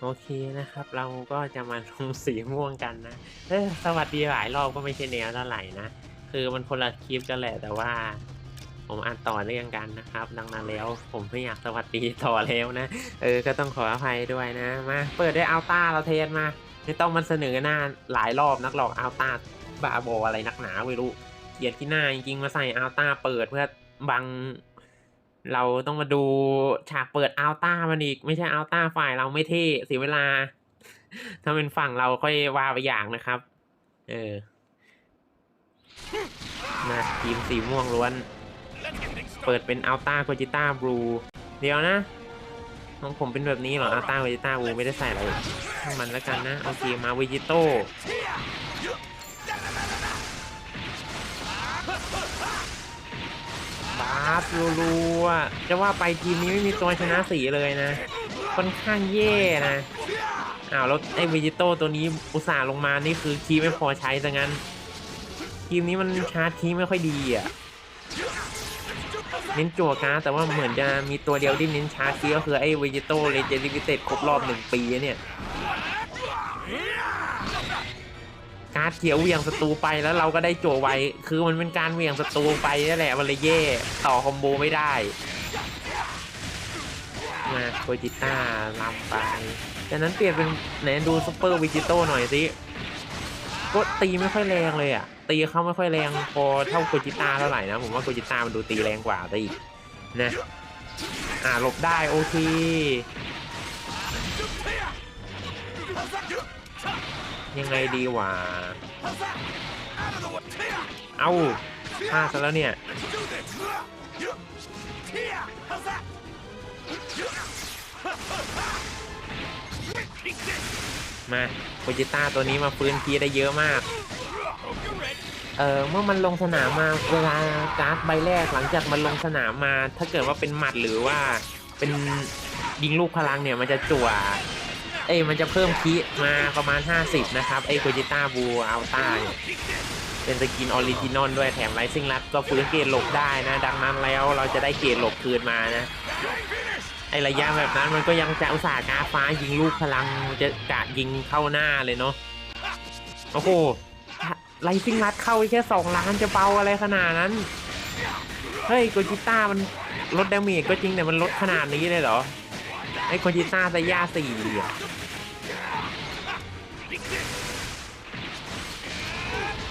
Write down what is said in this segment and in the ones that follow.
โอเคนะครับ เราก็จะมาลงสีม่วงกันนะเออสวัสดีหลายรอบก็ไม่ใช่แนวเท่าไหร่นะ คือมันคนละคลิปกันแหละแต่ว่า ผมอ่านต่อเรื่องกันนะครับ ดังนั้นแล้วผมไม่อยากสวัสดีต่อแล้วนะ เออ ก็ต้องขออภัยด้วยนะ มาเปิดด้วยอัลต้าเราเทสมาไม่ต้องมันเสนอหน้าหลายรอบนักหรอกอัลต้าบาโบอะไรนักหนาไม่รู้เกลียดที่หน้าจริงๆมาใส่อัลต้าเปิดเพื่อบัง เราต้องมาดูฉากเปิดอัลต้ามันอีก ไม่ใช่อัลต้าฝ่ายเราไม่เท่เสียเวลา ถ้าเป็นฝั่งเราค่อยว่าไปอย่างนะครับ เออนะทีมสีม่วงล้วน เปิดเป็นอัลต้าโกจิต้าบลูเดี๋ยวนะของผมเป็นแบบนี้เหรออัลต้าโกจิต้าบลูไม่ได้ใส่อะไรช่างมันแล้วกันนะโอเคมาเวจิโต้ บาสรัวๆจะว่าไปทีมนี้ไม่มีตัวชนะสีเลยนะ ค่อนข้างแย่นะอ้าวแล้วไอ้เวจิโต้ตัวนี้อุตส่าห์ลงมานี่คือคีไม่พอใช้ซะงั้น ทีมนี้มันชาร์จคีไม่ค่อยดีอะเน้นจั่วการ์ดแต่ว่าเหมือนจะมีตัวเดียวที่เน้นชาร์จคีก็คือไอ้เวจิโต้เลเจนดิวิเต็ดครบรอบหนึ่งปีเนี่ย การ์ดเขียวเหวี่ยงศัตรูไปแล้วเราก็ได้โจั่วไวคือมันเป็นการเหวี่ยงศัตรูไปนั่นแหละมันเลยแย่ต่อคอมโบไม่ได้มาโคจิต้าลำไปจากนั้นเปลี่ยนเป็นไหนดูซุปเปอร์วิจิโต้หน่อยสิก็ตีไม่ค่อยแรงเลยอะ ตีเขาไม่ค่อยแรงพอเท่าโกจิต้าเท่าไหร่นะผมว่าโกจิต้ามันดูตีแรงกว่าได้อีกนะอ่าหลบได้โอเค ยังไงดีวะเอาพลาดซะแล้วเนี่ยมาโกจิต้าตัวนี้มาฟื้นคีได้เยอะมาก เออเมื่อมันลงสนามมาเวลาการ์ดใบแรกหลังจากมันลงสนามมา ถ้าเกิดว่าเป็นหมัดหรือว่าเป็นยิงลูกพลังเนี่ยมันจะจั่ว เอ้ยมันจะเพิ่มคีมาประมาณ 50 นะครับ ไอ้โกจิต้าบูอัลต้าเนี่ยเป็นสกินออริจินอลด้วยแถมไลซิงรัดก็ฟื้นเกรดหลบได้นะ ดังนั้นแล้วเราจะได้เกรดหลบคืนมานะไอระยะแบบนั้นมันก็ยังจะอุตส่าห์กาฟ้ายิงลูกพลังจะกะยิงเข้าหน้าเลยเนาะโอ้โหไลซิงรัดเข้าแค่สองล้านจะเบาอะไรขนาดนั้นเฮ้ยโกจิต้ามันลดดาเมจก็จริงแต่มันลดขนาดนี้เลยเหรอ ไอ้โกจิต้าสยาสี่อะ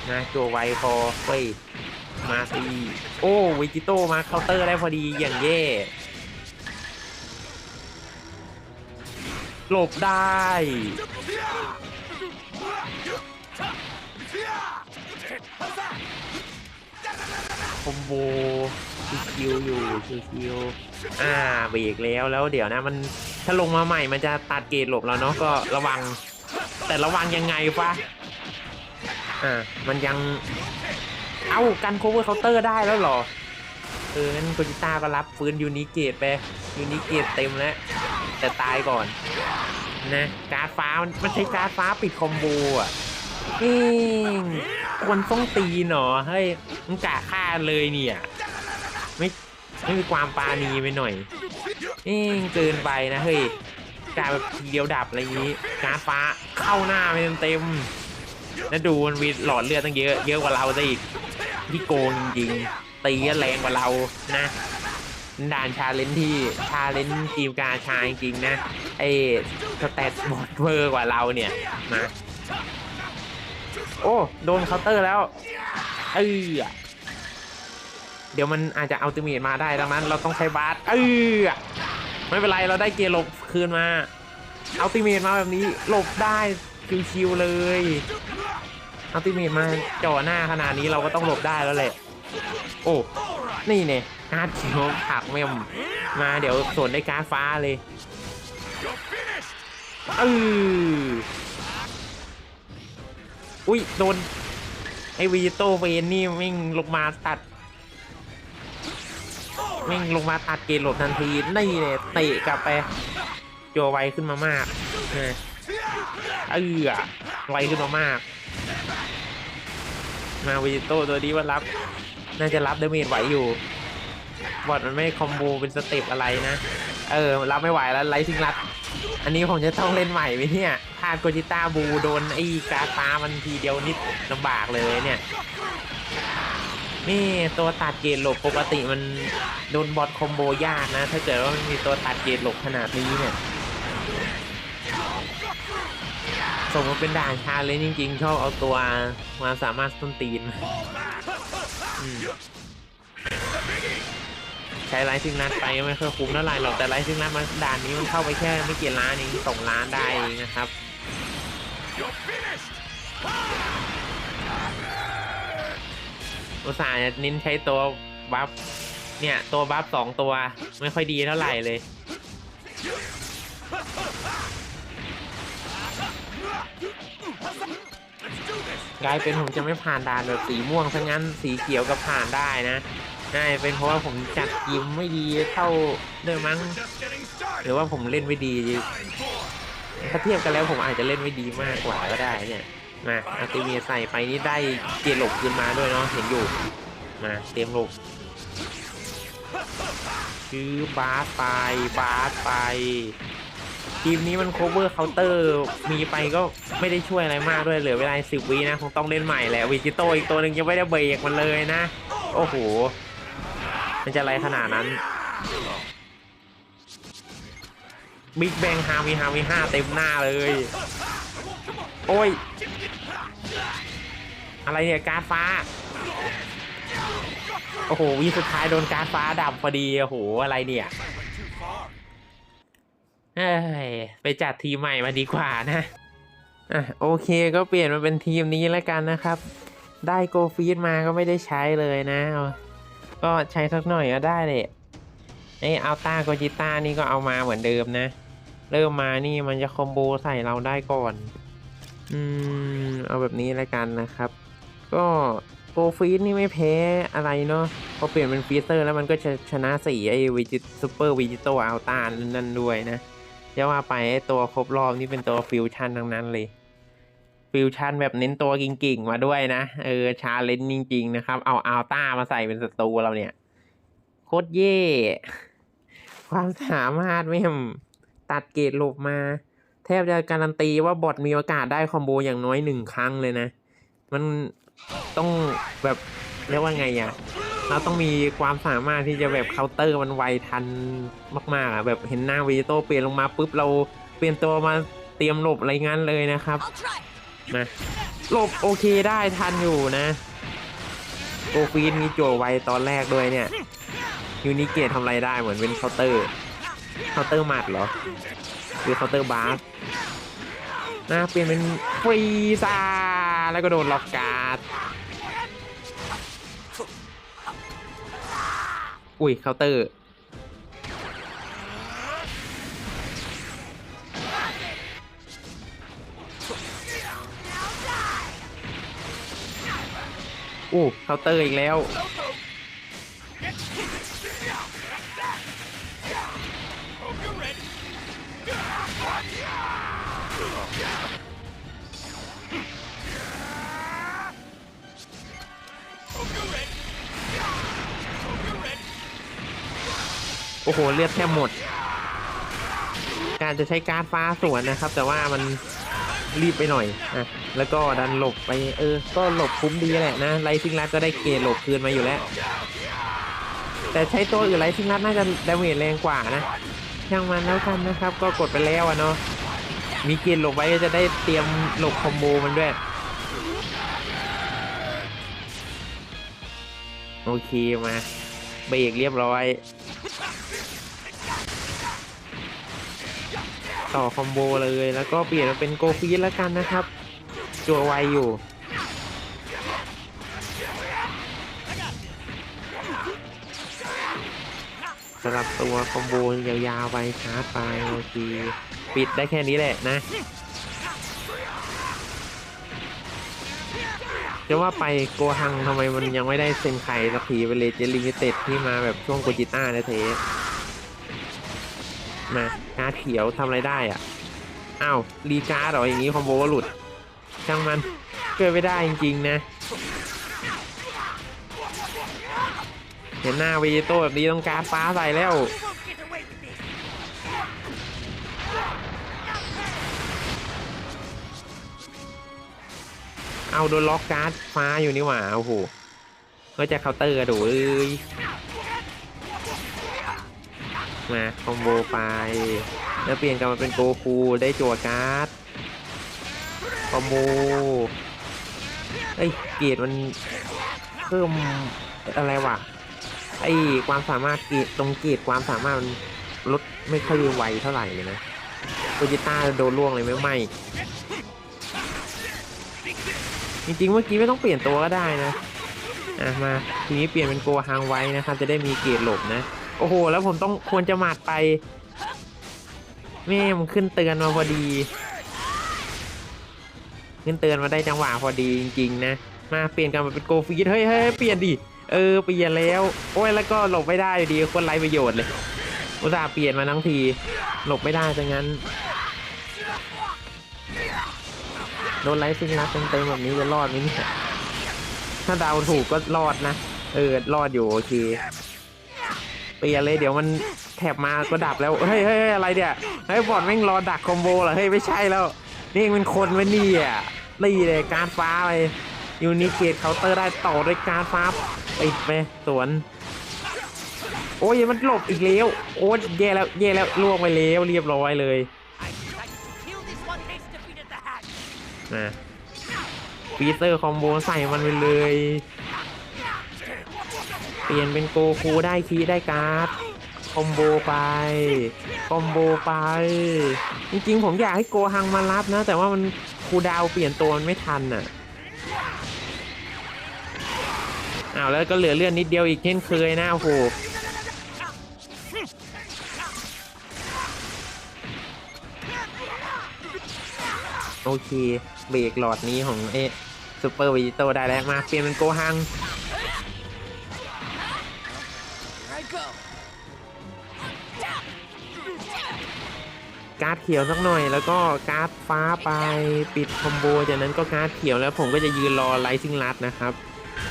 นะตัวไวพอเฮ้ยมาสีโอ้วิจิโตมาเคาน์เตอร์ได้พอดีอย่างเย่หลบได้ คอมโบ คิวอยู่คิวอ่าเบรกแล้วแล้วเดี๋ยวนะ มันถ้าลงมาใหม่มันจะตัดเกตหลบแล้วเนาะก็ระวัง แต่ระวังยังไงฟะอ่ามันยัง เอ้ากันโคเวอร์เคาน์เตอร์ได้แล้วหรอเอองั้นโกจิต้าก็รับฟื้นยูนิเกตไปยูนิเกตเต็มแล้วแต่ตายก่อนนะการฟ้ามันมันใช้การฟ้าปิดคอมโบอะเอ้งควรต้องตีหนอเฮ้ยมันกะฆ่าเลยเนี่ย ไม่ไม่มีความปาณีไปหน่อย เอ้งเกินไปนะเฮ้ยกาแบบทีเดียวดับอะไรอย่างนี้การฟ้าเข้าหน้าไปเต็มๆแล้วดูมันมีหลอดเลือดตั้งเยอะเยอะกว่าเราซะอีกที่โกงจริงตีก็แรงกว่าเรานะด่านชาเลนที่ชาเลนทีมกาชาจริงนะไอ้สแตทบอดเวอร์กว่าเราเนี่ยมาโอ้ โดนเคาน์เตอร์แล้วเออ เดี๋ยวมันอาจจะเอาติเมตมาได้ดังนั้น เราต้องใช้บาสเออไม่เป็นไรเราได้เกียร์หลบคืนมาเอาติเมตมาแบบนี้หลบได้ชิวๆเลยเอาติเมตมาจ่อหน้าขนาดนี้เราก็ต้องหลบได้แล้วแหละโอ้นี่เนี่ยการ์ดเขียวผักแม่มมาเดี๋ยวสวนได้การ์ฟ้าเลยเอออุ้ยโดนไอวีโตเวนนี่มิ่งลงมาตัด ม่งลงมาตัดเกณฑ์หลบทันทีนี่เนี่ยเตะกลับไปจัวไวขึ้นมามากนะเออไวขึ้นมามาก มาวีโตตัวนี้ว่ารับ น่าจะรับเดเมจไหวอยู่บอดมันไม่คอมโบเป็นสเต็ปอะไรนะ เออ รับไม่ไหวแล้วไลท์ซิงรัด อันนี้ผมจะต้องเล่นใหม่ไหมเนี่ยพลาดโกจิต้าบูโดนไอ้การฟ้ามันทีเดียวนิดลำบากเลยเนี่ย นี่ตัวตัดเกรดหลบปกติมันโดนบอทคอมโบยากนะ ถ้าเกิดว่ามันมีตัวตัดเกรดหลบขนาดนี้เนี่ยสมมติเป็นด่านชาเลยจริงๆ ชอบเอาตัวมาสามารถต้นตีน ใช้ไลท์ซิงนัดไปไม่ค่อยคุ้มเท่าไหร่หรอกแต่ไลท์ซิงนัดมันด่านนี้มันเข้าไปแค่ไม่กี่ล้านเองสองล้านได้นะครับ อุตส่าห์จะเน้นใช้ตัวบัฟเนี่ยตัวบัฟสองตัวไม่ค่อยดีเท่าไหร่เลย กลายเป็นผมจะไม่ผ่านด่านแบบสีม่วงซะงั้นสีเขียวก็ผ่านได้นะน่าจะเป็นเพราะว่าผมจัดยิมไม่ดีเท่าเดิมมั้ง หรือว่าผมเล่นไม่ดีถ้าเทียบกันแล้วผมอาจจะเล่นไม่ดีมากกว่าก็ได้เนี่ย มาอัลติเมียใส่ไปนี่ได้เกียร์หลบคืนมาด้วยเนาะเห็นอยู่มาเตรียมหลบชื่อบาสไปบาสไปทีมนี้มันโคเวอร์เคาน์เตอร์มีไปก็ไม่ได้ช่วยอะไรมากด้วยเหลือเวลาสิบวินะคงต้องเล่นใหม่แหละวิจิโตอีกตัวหนึ่งยังไม่ได้เบรกมันเลยนะ โอ้โห มันจะอะไรขนาดนั้นบิ๊กแบงฮามีฮามีห้าเต็มหน้าเลย โอ้ย อะไรเนี่ยการฟ้า โอ้โหวิสุดท้ายโดนการฟ้าดับพอดี โอ้โห อะไรเนี่ยเอ้ยไปจัดทีมใหม่มาดีกว่านะอะโอเคก็เปลี่ยนมาเป็นทีมนี้แล้วกันนะครับ ได้โกฟีดมาก็ไม่ได้ใช้เลยนะ ก็ใช้สักหน่อยก็ได้เลยไออัลต้าโกจิต้านี่ก็เอามาเหมือนเดิมนะ เริ่มมานี่มันจะคอมโบใส่เราได้ก่อน อืม เอาแบบนี้แล้วกันนะครับ ก็โกฟีดนี่ไม่แพ้อะไรเนาะพอเปลี่ยนเป็นฟีเตอร์แล้วมันก็ชนะสีไอวิจิตซูเปอร์วิจิโตอัลตานั่นด้วยนะจะว่าไปไอตัวครบรอบนี่เป็นตัวฟิวชั่นทั้งนั้นเลย ฟิวชั่นแบบเน้นตัวกิ่งๆมาด้วยนะ เออชาเลนจ์จริงๆนะครับ เอาอัลต้ามาใส่เป็นศัตรูเราเนี่ย โคตรเย่ ความสามารถไม่มตัดเกรดหลบมา แทบจะการันตีว่าบอทมีโอกาสได้คอมโบอย่างน้อยหนึ่งครั้งเลยนะ มัน ต้องแบบเรียกว่าไงอะ่ะเราต้องมีความสามารถที่จะแบบเคาน์เตอร์มันไวทันมากๆอะแบบเห็นหน้าวีโต้เปลี่ยนลงมาปุ๊บเราเปลี่ยนตัวมาเตรียมหลบอะไรงั้นเลยนะครับ I'll try. นะหลบโอเคได้ทันอยู่นะโกฟีนมีจั่วไวตอนแรกด้วยเนี่ยยูนิเกตทำอะไรได้เหมือนเป็นเคาน์เตอร์เคาน์เตอร์หมัดเหรอหรือเคาน์เตอร์บาสนะเปลี่ยนเป็นฟรีซ่า แล้วก็โดนล็อกการ์ด อุ้ยเคาน์เตอร์อู้เคาน์เตอร์อีกแล้ว โอ้โหเลือดแทบหมด การจะใช้การดฟ้าสวนนะครับ แต่ว่ามันรีบไปหน่อยอะแล้วก็ดันหลบไปเออ ก็หลบคุ้มดีแหละนะไลซิงรัดก็ได้เกรดหลบคืนมาอยู่แล้ว แต่ใช้ตัวอื่นไลซิงรัดน่าจะดาเมจแรงกว่านะช่างมันแล้วกันนะครับ ก็กดไปแล้วอะเนาะมีเกรดหลบไว้ก็จะได้เตรียมหลบคอมโบมันด้วย โอเคมา เบรกเรียบร้อย ต่อคอมโบเลยแล้วก็เปลี่ยนมาเป็นโกฟีแล้วกันนะครับ จัวไวอยู่ สำหรับตัวคอมโบยาวๆไปชาร์จไปโอเคปิดได้แค่นี้แหละนะ จะว่าไปโกฮังทำไมมันยังไม่ได้เซ็นไข่สักทีเป็นเลเจนลิมิเต็ดที่มาแบบช่วงโกจิต้าเทสมาการ์ดเขียวทำอะไรได้อะอ้าวรีการ์ดเหรออย่างนี้คอมโบก็หลุดช่างมันเกิดไม่ได้จริงๆนะ เห็นหน้าเวจิโต้แบบนี้ต้องการดฟ้าใส่แล้ว เอาโดนล็อกการ์ดฟ้าอยู่นี่หว่าโอ้โหก็จะเคาน์เตอร์กระดดเอ้ยมาคอมโบไปแล้วเปลี่ยนกลันมาเป็นโกคูได้จั่วการ์ดคอมโบเอ้ยเกรดมันเพิ่มอะไรวะไอ้ความสามารถเกรดตรงเกรดความสามารถมันลดไม่ค่อยไวเท่าไหร่เลยนะโปจิต้าโดนล่วงเลยไม่ไหม จริงๆเมื่อกี้ไม่ต้องเปลี่ยนตัวก็ได้นะอะมาทีนี้เปลี่ยนเป็นโกฮังไว้นะครับ จะได้มีเกรดหลบนะ โอ้โห แล้วผมต้องควรจะหมัดไปแม่มันขึ้นเตือนมาพอดี ขึ้นเตือนมาได้จังหวะพอดีจริงๆนะ มาเปลี่ยนกันมาเป็นโกฟีดเฮ้ยเฮ้ยเปลี่ยนดิเออเปลี่ยนแล้ว โอ้ยแล้วก็หลบไม่ได้อยู่ดีคนไร้ประโยชน์เลยอุตส่าห์เปลี่ยนมาทั้งที หลบไม่ได้จังงั้น โดนไล่ซิงลัดเต็มๆแบบนี้จะรอดไหมเนี่ยถ้าดาวถูกก็รอดนะ เออ รอดอยู่โอเคเปลี่ยนเลยเดี๋ยวมันแถบมาก็ดับแล้ว เฮ้ยเฮ้ยอะไรเนี่ย เฮ้ยบอดแม่งรอดักคอมโบเหรอ เฮ้ย ไม่ใช่แล้ว นี่มันคนไว้นี่อะนี่เลยการฟ้าไปยูนิเกตเคาน์เตอร์ได้ต่อด้วยการฟ้าปิดไปสวน โอ้ยมันหลบอีกแล้ว โอ้ยแย่แล้วแย่แล้วล่วงไปแล้วเรียบร้อยเลย นะฟีเตอร์คอมโบใส่มันไปเลย เปลี่ยนเป็นโกคูได้คีได้การ์ดคอมโบไป คอมโบไป จริงๆ ผมอยากให้โกฮังมารับนะ แต่ว่ามันคูดาวเปลี่ยนตัวมันไม่ทันอะอ้าวแล้วก็เหลือเลื่อนนิดเดียวอีกเช่นเคยนะโอ้โห โอเค เบรกหลอดนี้ของเอซูเปอร์วิจิโตได้แล้วมาเปลี่ยนเป็นโกฮังการ์ดเขียวสักหน่อย แล้วก็การ์ดฟ้าไปปิดคอมโบจากนั้นก็การ์ดเขียวแล้วผมก็จะยืนรอไลซิงลัดนะครับ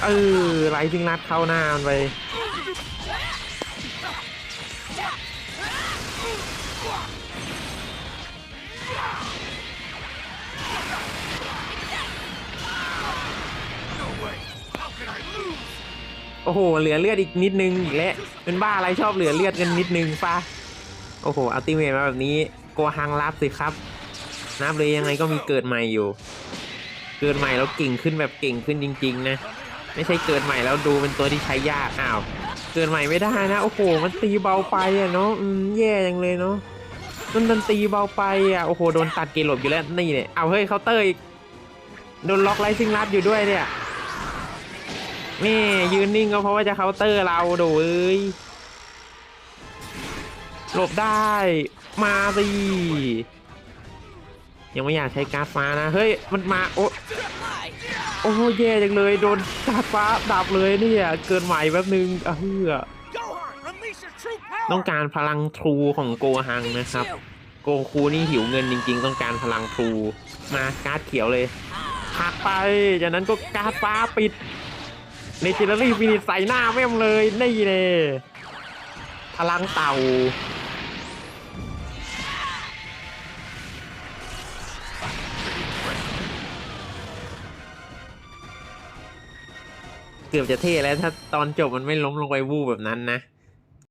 เออไลซิงลัดเข้าหน้ามันไป โอ้โห เหลือเลือดอีกนิดนึงอีกแล้วเป็นบ้าอะไรชอบเหลือเลือดกันนิดนึงปะโอ้โห อัลติเมทมาแบบนี้โกฮังรับสิครับ นับเลยยังไงก็มีเกิดใหม่อยู่ เกิดใหม่แล้วเก่งขึ้นแบบเก่งขึ้นจริง ๆ นะ ไม่ใช่เกิดใหม่แล้วดูเป็นตัวที่ใช้ยาก อ้าว เกิดใหม่ไม่ได้นะ โอ้โห มันตีเบาไปอะเนาะ อืม แย่จังเลยเนาะมันดันตีเบาไปอะ โอ้โห โดนตัดเกลหลบอยู่แล้ว นี่เนี่ย เอาเฮ้ยเคาน์เตอร์อีก โดนล็อกไลซิงลัดอยู่ด้วยเนี่ย นี่ยืนนิ่งก็เพราะว่าจะเคาน์เตอร์เราดูเอ้ยหลบได้มาสิยังไม่อยากใช้การ์ดฟ้านะ เฮ้ย มันมา โอ้โอ้แย่จังเลย โดนการ์ดฟ้าดับเลยเนี่ย เกินใหม่แป๊บนึงอะเฮือต้องการพลังทรูของโกฮังนะครับ โกคูนี่หิวเงินจริง ๆ ต้องการพลังทรู มาการ์ดเขียวเลยหักไป จากนั้นก็การ์ดฟ้าปิด ในจินนารีฟินิชใส่หน้าแม่มเลยนี่เลยพลังเต่าเกือบจะเท่แล้วถ้าตอนจบมันไม่ล้มลงไปวูบแบบนั้นนะ